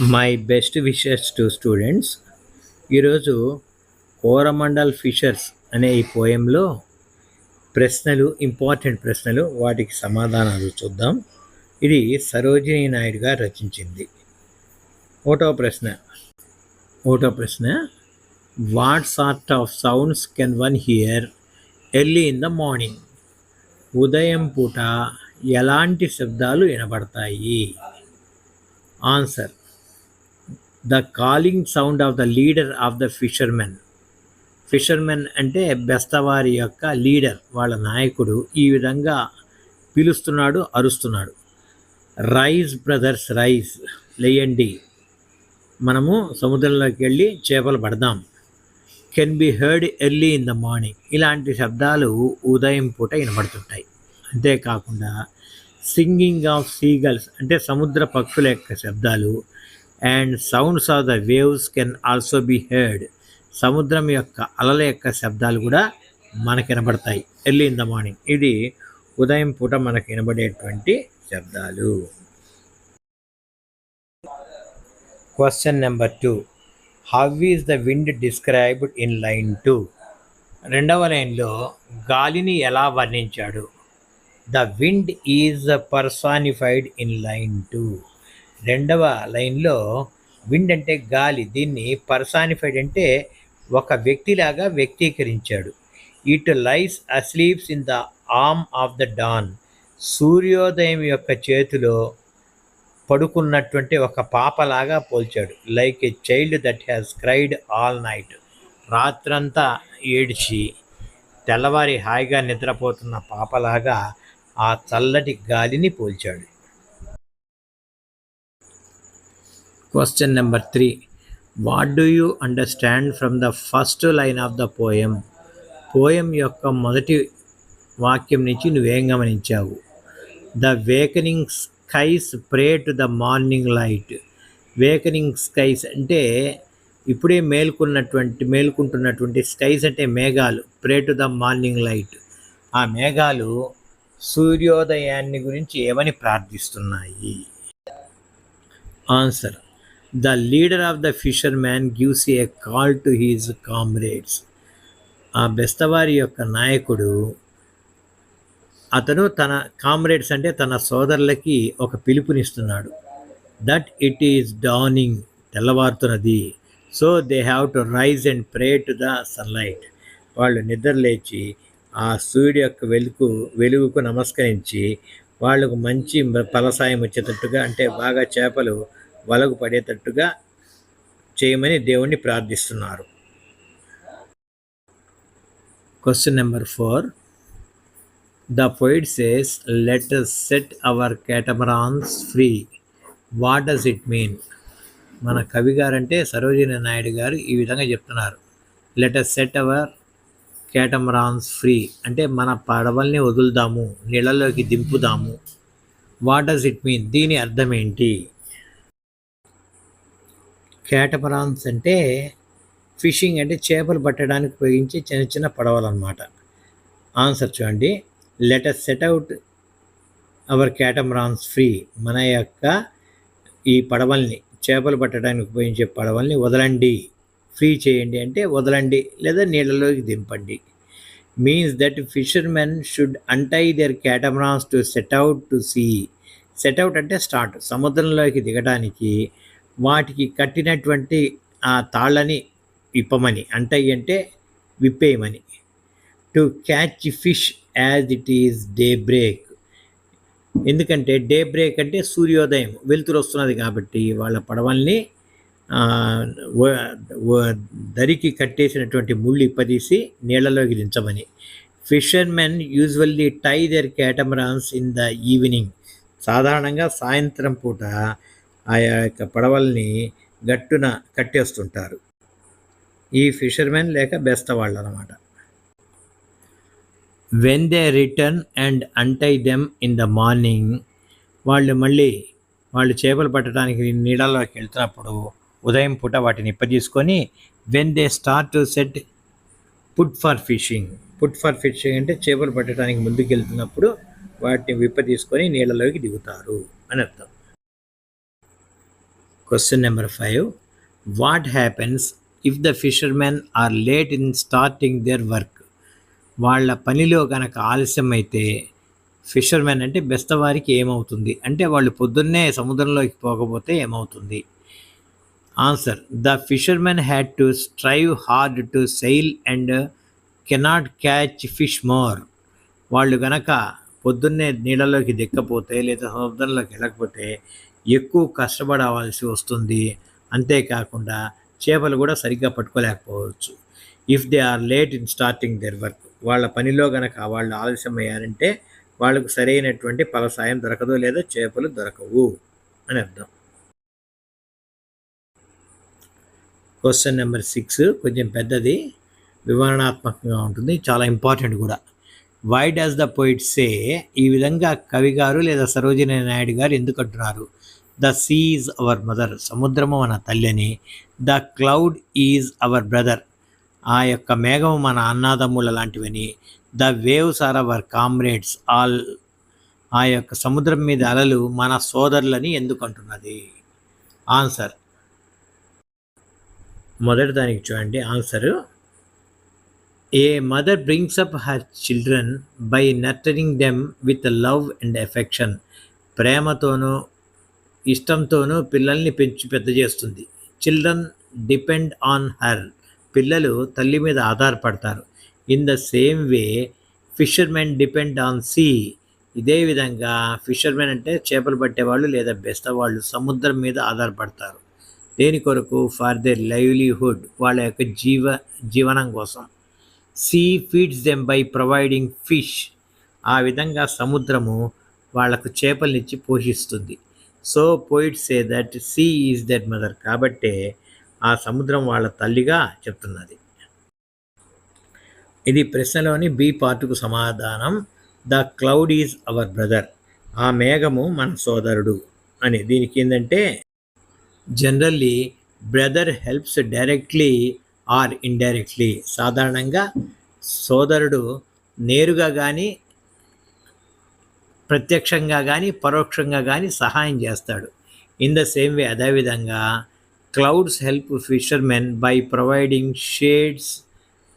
My best wishes to students. ఈరోజు Coromandel fissures అనే ఈ పోయంలో ప్రశ్నలు ఇంపార్టెంట్ ప్రశ్నలు వాటికి సమాధానాలు చూద్దాం. ఇది సరోజిని నాయుడు గారు రచించింది. ఒకటో ప్రశ్న. ఒకటో ప్రశ్న. What sort of sounds can one hear early in the morning ఉదయం పూట ఎలాంటి శబ్దాలు వినబడతాయి? Answer the calling sound of the leader of the fishermen. Fishermen అంటే బెస్తవారి యొక్క లీడర్ వాళ్ళ నాయకుడు. ఈ విధంగా పిలుస్తున్నాడు అరుస్తున్నాడు. రైజ్ బ్రదర్స్ రైజ్ లేయండి. మనము సముద్రంలోకి వెళ్ళి చేపలు పడదాం. Can be heard early in the morning. ఇలాంటి శబ్దాలు ఉదయం పూట వినబడుతుంటాయి. అంతేకాకుండా సింగింగ్ ఆఫ్ సీగల్స్ అంటే సముద్ర పక్షుల యొక్క శబ్దాలు and sounds of the waves can also be heard సముద్రం యొక్క అలల యొక్క శబ్దాలు కూడా మనకు వినబడతాయి. ఎర్లీ ఇన్ ద మార్నింగ్ ఇది ఉదయం పూట మనకు వినబడేటువంటి శబ్దాలు. Question number two how is the wind described in line two రెండవ లైన్లో గాలిని ఎలా వర్ణించాడు? The wind is personified in line two రెండవ లైన్లో విండ్ అంటే గాలి దీన్ని పర్సానిఫైడ్ అంటే ఒక వ్యక్తిలాగా వ్యక్తీకరించాడు. It lies asleeps in the arm of the dawn సూర్యోదయం యొక్క చేతిలో పడుకున్నటువంటి ఒక పాపలాగా పోల్చాడు. Like a child that has cried all night రాత్రంతా ఏడ్చి తెల్లవారి హాయిగా నిద్రపోతున్న పాపలాగా ఆ చల్లటి గాలిని పోల్చాడు. Question number three what do you understand from the first line of the poem poem యొక్క మొదటి వాక్యం నుంచి నువ్వేం గమనించావు? The wakening skies pray to the morning light wakening skies అంటే ఇప్పుడే మేల్కొన్నటువంటి మేల్కుంటున్నటువంటి స్కైస్ అంటే మేఘాలు. Pray to the morning light ఆ మేఘాలు సూర్యోదయాన్ని గురించి ఏమని ప్రార్థిస్తున్నాయి? Answer the leader of the fisher man gives a call to his comrades ఆ బెస్తవారి యొక్క నాయకుడు అతను తన కామ్రేడ్స్ అంటే తన సోదరులకి ఒక పిలుపునిస్తున్నాడు. That it is dawning తెల్లవారుతున్నది. So they have to rise and pray to the sunlight వాళ్ళు నిద్రలేచి ఆ సూర్యుడు యొక్క వెలుగు వెలుగుకు నమస్కరించి వాళ్ళకు మంచి ఫలసాయం వచ్చేటట్టుగా అంటే బాగా చేపలు వలకు పడేటట్టుగా చేయమని దేవుణ్ణి ప్రార్థిస్తున్నారు. Question number four the poet says let set our catamarans free what does it mean మన కవి గారంటే సరోజిని నాయుడు గారు ఈ విధంగా చెప్తున్నారు. Let set our catamarans free అంటే మన పడవల్ని వదులుదాము నీళ్ళలోకి దింపుదాము. వాట్ డస్ ఇట్ మీన్ దీని అర్థం ఏంటి? క్యాటమరాన్స్ అంటే ఫిషింగ్ అంటే చేపలు పట్టడానికి ఉపయోగించే చిన్న చిన్న పడవలు అనమాట ఆన్సర్ చూడండి. Let us set out our catamarans free. మన యొక్క ఈ పడవల్ని చేపలు పట్టడానికి ఉపయోగించే పడవల్ని వదలండి. ఫ్రీ చేయండి అంటే వదలండి లేదా నీళ్ళలోకి దింపండి. Means that fishermen should untie their catamarans to set out to sea set out అంటే స్టార్ట్ సముద్రంలోకి దిగడానికి వాటికి కట్టినటువంటి ఆ తాళ్ళని విప్పమని అంటే అంటే విప్పేయమని. To catch fish as it is day break. ఎందుకంటే డే బ్రేక్ అంటే సూర్యోదయం వెలుతురు వస్తున్నది కాబట్టి వాళ్ళ పడవల్ని దరికి కట్టేసినటువంటి ముళ్ళు ఇప్పదీసి నీళ్ళలోకి దించమని. Fishermen usually tie their catamarans in the evening. సాధారణంగా సాయంత్రం పూట ఆయా యొక్క పడవల్ని గట్టున కట్టేస్తుంటారు. ఈ ఫిషర్మెన్ లేక బెస్త వాళ్ళు అనమాట when they return and untie them in the morning వాళ్ళు మళ్ళీ వాళ్ళు చేపలు పట్టడానికి నీళ్ళలోకి వెళ్తున్నప్పుడు ఉదయం పూట వాటిని ఇప్పదీసుకొని when they start to set put for fishing put for fishing అంటే చేపలు పట్టడానికి ముందుకు వెళ్తున్నప్పుడు వాటిని విప్ప తీసుకొని నీళ్ళలోకి దిగుతారు అని అర్థం. Question number five what happens if the fishermen are late in starting their work వాళ్ళ పనిలో కనుక ఆలస్యం అయితే ఫిషర్మెన్ అంటే బెస్తవారికి ఏమవుతుంది? అంటే వాళ్ళు పొద్దున్నే సముద్రంలోకి పోకపోతే ఏమవుతుంది? Answer the fishermen had to strive hard to sail and cannot catch fish more వాళ్ళు గనక పొద్దున్నే నీళ్ళలోకి దిక్కపోతే లేదా సముద్రంలోకి వెళ్ళకపోతే ఎక్కువ కష్టపడవలసి వస్తుంది. అంతేకాకుండా చేపలు కూడా సరిగ్గా పట్టుకోలేకపోవచ్చు. If they are late in starting their work వాళ్ళ పనిలో కనుక వాళ్ళు ఆలస్యం అయ్యారంటే వాళ్ళకు సరైనటువంటి ఫలసాయం దొరకదు లేదా చేపలు దొరకవు అని అర్థం. క్వశ్చన్ నెంబర్ సిక్స్ కొంచెం పెద్దది వివరణాత్మకంగా ఉంటుంది చాలా ఇంపార్టెంట్ కూడా. Why does the poet say ఈ విధంగా కవి గారు లేదా సరోజిని నాయుడు గారు ఎందుకు అంటున్నారు? The sea is our mother సముద్రము మన తల్లిని. The cloud is our brother. ఆ యొక్క మేఘము మన అన్నాదమ్ముల లాంటివని. The waves are our comrades. All ఆ యొక్క సముద్రం మీద అలలు మన సోదరులని ఎందుకంటున్నది? ఆన్సర్. మొదటి దానికి చూడండి. Answer a mother brings up her children by nurturing them with love and affection. ప్రేమతోనూ ఇష్టంతోనూ పిల్లల్ని పెంచి పెద్ద చేస్తుంది. చిల్డ్రన్ డిపెండ్ ఆన్ హర్ పిల్లలు తల్లి మీద ఆధారపడతారు. In the same way fishermen depend on sea ఇదే విధంగా ఫిషర్మెన్ అంటే చేపలు పట్టేవాళ్ళు లేదా బెస్తవాళ్ళు సముద్రం మీద ఆధారపడతారు. దేని కొరకు? ఫర్ దేర్ లైవ్లీహుడ్ వాళ్ళ యొక్క జీవ జీవనం కోసం. Sea feeds them by providing fish ఆ విధంగా సముద్రము వాళ్ళకు చేపలనిచ్చి పోషిస్తుంది. So poet say that sea is that mother కాబట్టే ఆ సముద్రం వాళ్ళ తల్లిగా చెప్తున్నది. ఇది ప్రశ్నలోని బి పార్టుకు సమాధానం. The cloud is our brother ఆ మేఘము మన సోదరుడు అని. దీనికి ఏంటంటే generally brother helps directly or indirectly సాధారణంగా సోదరుడు నేరుగా కానీ ప్రత్యక్షంగా కానీ పరోక్షంగా కానీ సహాయం చేస్తాడు. ఇన్ ద సేమ్ వే అదేవిధంగా clouds help fishermen by providing shades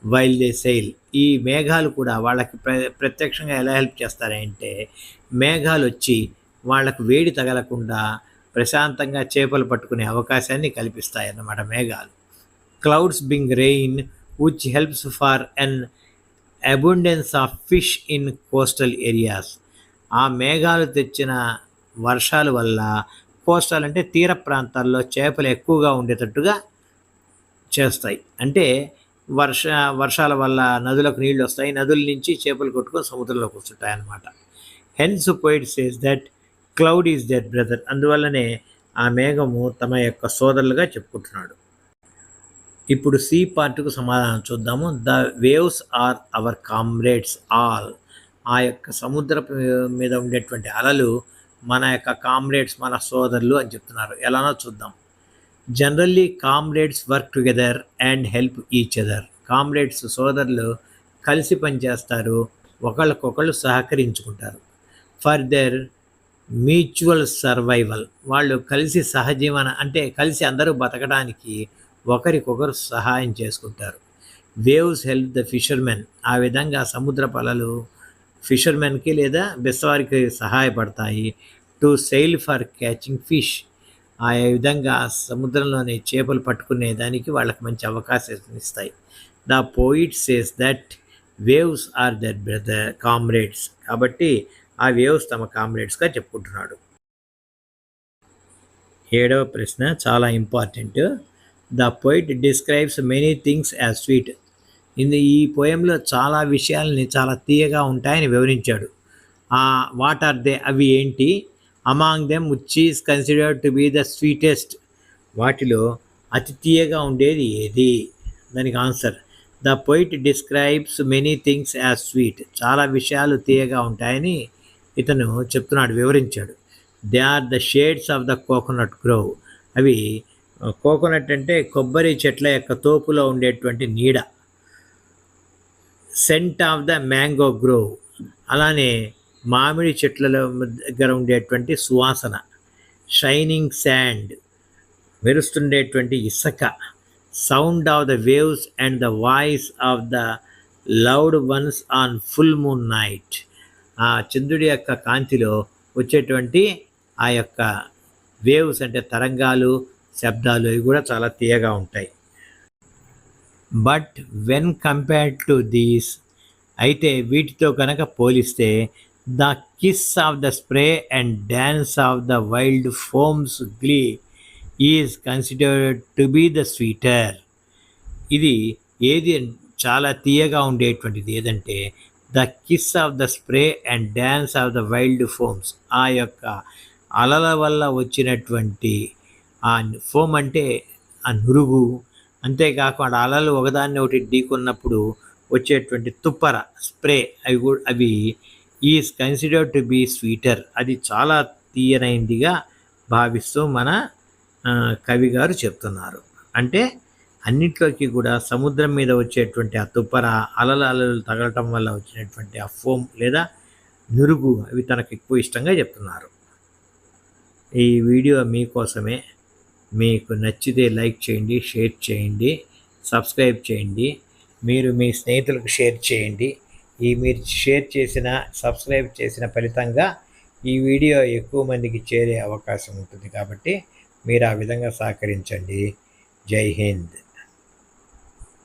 while they sail ఈ మేఘాలు కూడా వాళ్ళకి ప్ర ప్రత్యక్షంగా ఎలా హెల్ప్ చేస్తారంటే మేఘాలు వచ్చి వాళ్ళకు వేడి తగలకుండా ప్రశాంతంగా చేపలు పట్టుకునే అవకాశాన్ని కల్పిస్తాయి అన్నమాట మేఘాలు. Clouds bring rain which helps for an abundance of fish in coastal areas ఆ మేఘాలు తెచ్చిన వర్షాల వల్ల కోస్టల్ అంటే తీర ప్రాంతాల్లో చేపలు ఎక్కువగా ఉండేటట్టుగా చేస్తాయి. అంటే వర్ష వర్షాల వల్ల నదులకు నీళ్ళు వస్తాయి. నదుల నుంచి చేపలు కొట్టుకొని సముద్రంలోకి వస్తుంటాయి అన్నమాట hence poet says that cloud is that brother అందువల్లనే ఆ మేఘము తమ యొక్క సోదరులుగా చెప్పుకుంటున్నాడు. ఇప్పుడు సి పార్ట్కు సమాధానం చూద్దాము. The waves are our comrades all ఆ యొక్క సముద్ర మీద ఉండేటువంటి అలలు మన యొక్క కామ్రేడ్స్ మన సోదరులు అని చెప్తున్నారు. ఎలానో చూద్దాం. Generally comrades work together and help each other. Comrades సోదరులు కలిసి పనిచేస్తారు ఒకళ్ళకొకళ్ళు సహకరించుకుంటారు. ఫర్ దర్ మ్యూచువల్ సర్వైవల్ వాళ్ళు కలిసి సహజీవన అంటే కలిసి అందరూ బతకడానికి ఒకరికొకరు సహాయం చేసుకుంటారు. వేవ్స్ హెల్ప్ ద ఫిషర్మెన్ ఆ విధంగా సముద్ర పలలు ఫిషర్మెన్కి లేదా బెస్తవారికి సహాయపడతాయి. To sail for catching fish. ఆ విధంగా సముద్రంలోని చేపలు పట్టుకునే దానికి వాళ్ళకి మంచి అవకాశం ఇస్తాయి. The poet says that waves are that brother comrades. కాబట్టి ఆ వేవ్స్ తమ కామ్రేడ్స్గా చెప్పుకుంటున్నాడు. ఏడవ ప్రశ్న చాలా important. The poet describes many things as sweet. ఇది ఈ పోయంలో చాలా విషయాల్ని చాలా తీయగా ఉంటాయని వివరించాడు. వాట్ ఆర్ దే అవి ఏంటి? Among them which is considered to be the sweetest వాటిలో అతి తీయగా ఉండేది ఏది? దానికి answer the poet describes many things as sweet చాలా విషయాలు తీయగా ఉంటాయని ఇతను చెప్తున్నాడు వివరించాడు. They are the shades of the coconut grove అవి కోకోనట్ అంటే కొబ్బరి చెట్ల యొక్క తోపులో ఉండేటువంటి నీడ. Scent of the mango grove అలానే మామిడి చెట్లలో దగ్గర ఉండేటువంటి సువాసన. షైనింగ్ శాండ్ మెరుస్తుండేటువంటి ఇసుక. Sound of the waves and the voice of the loud ones on full moon night ఆ చంద్రుడి యొక్క కాంతిలో వచ్చేటువంటి ఆ యొక్క వేవ్స్ అంటే తరంగాలు శబ్దాలు అవి కూడా చాలా తీయగా ఉంటాయి. But when compared to these అయితే వీటితో కనుక పోలిస్తే the kiss of the spray and dance of the wild foams glee is considered to be the sweeter ఇది ఏది చాలా తీయగా ఉండేటువంటిది ఏదంటే the kiss of the spray and dance of the wild foams ఆ యొక్క అలల వల్ల వచ్చినటువంటి ఆ ఫోమ్ అంటే ఆ నురుగు అంతేకాకుండా అలలు ఒకదాన్ని ఒకటి ఢీకున్నప్పుడు వచ్చేటువంటి తుప్పర స్ప్రే అవి కూడా అవి is considered to be sweeter. అది చాలా తీయనైందిగా భావిస్తూ మన కవి గారు చెప్తున్నారు. అంటే అన్నిట్లోకి కూడా సముద్రం మీద వచ్చేటువంటి ఆ తుప్పర అలల అలలు తగలటం వల్ల వచ్చినటువంటి ఆ ఫోమ్ లేదా నురుగు అవి తనకు ఎక్కువ ఇష్టంగా చెప్తున్నారు. ఈ వీడియో మీకోసమే మీకు నచ్చితే లైక్ చేయండి షేర్ చేయండి సబ్స్క్రైబ్ చేయండి. మీరు మీ స్నేహితులకు షేర్ చేయండి. ఈ మీరు షేర్ చేసిన సబ్స్క్రైబ్ చేసిన ఫలితంగా ఈ వీడియో ఎక్కువ మందికి చేరే అవకాశం ఉంటుంది కాబట్టి మీరు ఆ విధంగా సహకరించండి. జై హింద్.